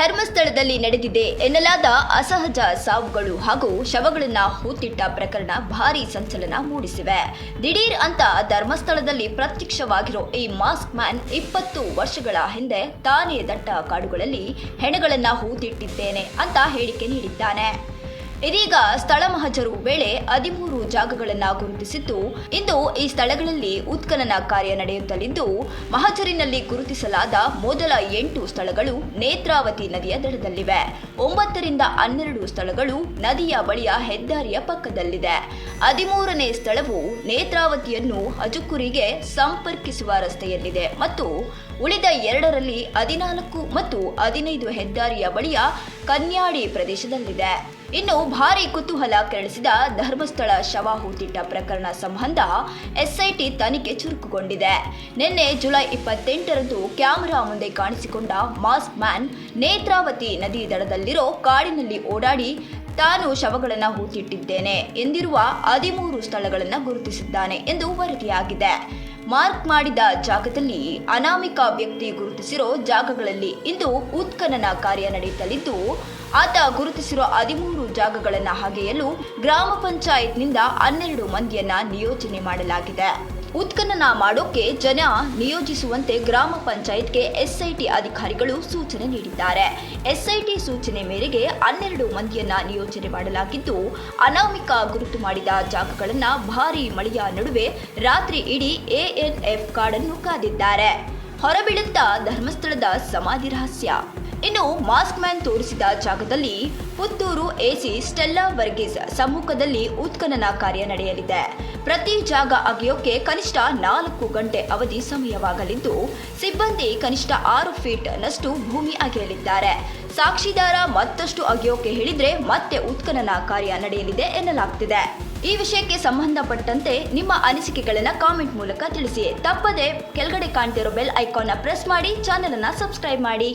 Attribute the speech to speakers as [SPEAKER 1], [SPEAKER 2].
[SPEAKER 1] ಧರ್ಮಸ್ಥಳದಲ್ಲಿ ನಡೆದಿದೆ ಎನ್ನಲಾದ ಅಸಹಜ ಸಾವುಗಳು ಹಾಗೂ ಶವಗಳನ್ನ ಹೂತಿಟ್ಟ ಪ್ರಕರಣ ಭಾರಿ ಸಂಚಲನ ಮೂಡಿಸಿವೆ. ದಿಢೀರ್ ಅಂತ ಧರ್ಮಸ್ಥಳದಲ್ಲಿ ಪ್ರತ್ಯಕ್ಷವಾಗಿರೋ ಈ ಮಾಸ್ಕ್ ಮ್ಯಾನ್ ಇಪ್ಪತ್ತು ವರ್ಷಗಳ ಹಿಂದೆ ತಾನೇ ದಟ್ಟ ಕಾಡುಗಳಲ್ಲಿ ಹೆಣಗಳನ್ನ ಹೂತಿಟ್ಟಿದ್ದೇನೆ ಅಂತ ಹೇಳಿಕೆ ನೀಡಿದ್ದಾನೆ. ಇದೀಗ ಸ್ಥಳ ಮಹಜರು ವೇಳೆ ಹದಿಮೂರು ಜಾಗಗಳನ್ನು ಗುರುತಿಸಿದ್ದು, ಇಂದು ಈ ಸ್ಥಳಗಳಲ್ಲಿ ಉತ್ಖನನ ಕಾರ್ಯ ನಡೆಯುತ್ತಲಿದ್ದು, ಮಹಜರಿನಲ್ಲಿ ಗುರುತಿಸಲಾದ ಮೊದಲ ಎಂಟು ಸ್ಥಳಗಳು ನೇತ್ರಾವತಿ ನದಿಯ ದಡದಲ್ಲಿವೆ. ಒಂಬತ್ತರಿಂದ ಹನ್ನೆರಡು ಸ್ಥಳಗಳು ನದಿಯ ಬಳಿಯ ಹೆದ್ದಾರಿಯ ಪಕ್ಕದಲ್ಲಿದೆ. ಹದಿಮೂರನೇ ಸ್ಥಳವು ನೇತ್ರಾವತಿಯನ್ನು ಅಜುಕುರಿಗೆ ಸಂಪರ್ಕಿಸುವ ರಸ್ತೆಯಲ್ಲಿದೆ ಮತ್ತು ಉಳಿದ ಎರಡರಲ್ಲಿ ಹದಿನಾಲ್ಕು ಮತ್ತು ಹದಿನೈದು ಹೆದ್ದಾರಿಯ ಬಳಿಯ ಕನ್ಯಾಡಿ ಪ್ರದೇಶದಲ್ಲಿದೆ. ಇನ್ನು ಭಾರಿ ಕುತೂಹಲ ಕೆರಳಿಸಿದ ಧರ್ಮಸ್ಥಳ ಶವ ಹೂತಿಟ್ಟ ಪ್ರಕರಣ ಸಂಬಂಧ ಎಸ್ಐಟಿ ತನಿಖೆ ಚುರುಕುಗೊಂಡಿದೆ. ನಿನ್ನೆ ಜುಲೈ ಇಪ್ಪತ್ತೆಂಟರಂದು ಕ್ಯಾಮೆರಾ ಮುಂದೆ ಕಾಣಿಸಿಕೊಂಡ ಮಾಸ್ಕ್ ಮ್ಯಾನ್ ನೇತ್ರಾವತಿ ನದಿ ದಡದಲ್ಲಿರೋ ಕಾಡಿನಲ್ಲಿ ಓಡಾಡಿ ತಾನು ಶವಗಳನ್ನು ಹೂತಿಟ್ಟಿದ್ದೇನೆ ಎಂದಿರುವ ಹದಿಮೂರು ಸ್ಥಳಗಳನ್ನು ಗುರುತಿಸಿದ್ದಾನೆ ಎಂದು ವರದಿಯಾಗಿದೆ. ಮಾರ್ಕ್ ಮಾಡಿದ ಜಾಗದಲ್ಲಿ ಅನಾಮಿಕ ವ್ಯಕ್ತಿ ಗುರುತಿಸಿರೋ ಜಾಗಗಳಲ್ಲಿ ಇಂದು ಉತ್ಖನನ ಕಾರ್ಯ ನಡೆಯುತ್ತಲಿದ್ದು, ಆತ ಗುರುತಿಸಿರೋ ಹದಿಮೂರು ಜಾಗಗಳನ್ನು ಹಾಗೆಯಲು ಗ್ರಾಮ ಪಂಚಾಯತ್ನಿಂದ ಹನ್ನೆರಡು ಮಂದಿಯನ್ನ ನಿಯೋಜನೆ ಮಾಡಲಾಗಿದೆ. ಉತ್ಖನನ ಮಾಡೋಕೆ ಜನ ನಿಯೋಜಿಸುವಂತೆ ಗ್ರಾಮ ಪಂಚಾಯತ್ಗೆ ಎಸ್ಐಟಿ ಅಧಿಕಾರಿಗಳು ಸೂಚನೆ ನೀಡಿದ್ದಾರೆ. ಎಸ್ಐಟಿ ಸೂಚನೆ ಮೇರೆಗೆ ಹನ್ನೆರಡು ಮಂದಿಯನ್ನ ನಿಯೋಜನೆ ಮಾಡಲಾಗಿದ್ದು, ಅನಾಮಿಕ ಗುರುತು ಮಾಡಿದ ಜಾಗಗಳನ್ನು ಭಾರೀ ಮಳೆಯ ನಡುವೆ ರಾತ್ರಿ ಇಡೀ ಎಎನ್ಎಫ್ ಕಾರ್ಡನ್ನು ಕಾದಿದ್ದಾರೆ. ಹೊರಬೀಳುತ್ತಾ ಧರ್ಮಸ್ಥಳದ ಸಮಾಧಿ ರಹಸ್ಯ. ಇನ್ನು ಮಾಸ್ಕ್ ಮ್ಯಾನ್ ತೋರಿಸಿದ ಜಾಗದಲ್ಲಿ ಪುತ್ತೂರು ಎಸಿ ಸ್ಟೆಲ್ಲಾ ವರ್ಗೀಸ್ ಸಮ್ಮುಖದಲ್ಲಿ ಉತ್ಖನನ ಕಾರ್ಯ ನಡೆಯಲಿದೆ. ಪ್ರತಿ ಜಾಗ ಅಗೆಯೋಕೆ ಕನಿಷ್ಠ ನಾಲ್ಕು ಗಂಟೆ ಅವಧಿ ಸಮಯವಾಗಲಿದ್ದು, ಸಿಬ್ಬಂದಿ ಕನಿಷ್ಠ ಆರು ಫೀಟ್ ನಷ್ಟು ಭೂಮಿ ಅಗೆಯಲಿದ್ದಾರೆ. ಸಾಕ್ಷಿದಾರ ಮತ್ತಷ್ಟು ಅಗೆಯೋಕೆ ಹೇಳಿದ್ರೆ ಮತ್ತೆ ಉತ್ಖನನ ಕಾರ್ಯ ನಡೆಯಲಿದೆ ಎನ್ನಲಾಗ್ತಿದೆ. ಈ ವಿಷಯಕ್ಕೆ ಸಂಬಂಧಪಟ್ಟಂತೆ ನಿಮ್ಮ ಅನಿಸಿಕೆಗಳನ್ನ ಕಾಮೆಂಟ್ ಮೂಲಕ ತಿಳಿಸಿ. ತಪ್ಪದೆ ಕೆಳಗಡೆ ಕಾಣ್ತಿರೋ ಬೆಲ್ ಐಕಾನ್ನ ಪ್ರೆಸ್ ಮಾಡಿ ಚಾನೆಲ್ ಅನ್ನ ಸಬ್ಸ್ಕ್ರೈಬ್ ಮಾಡಿ.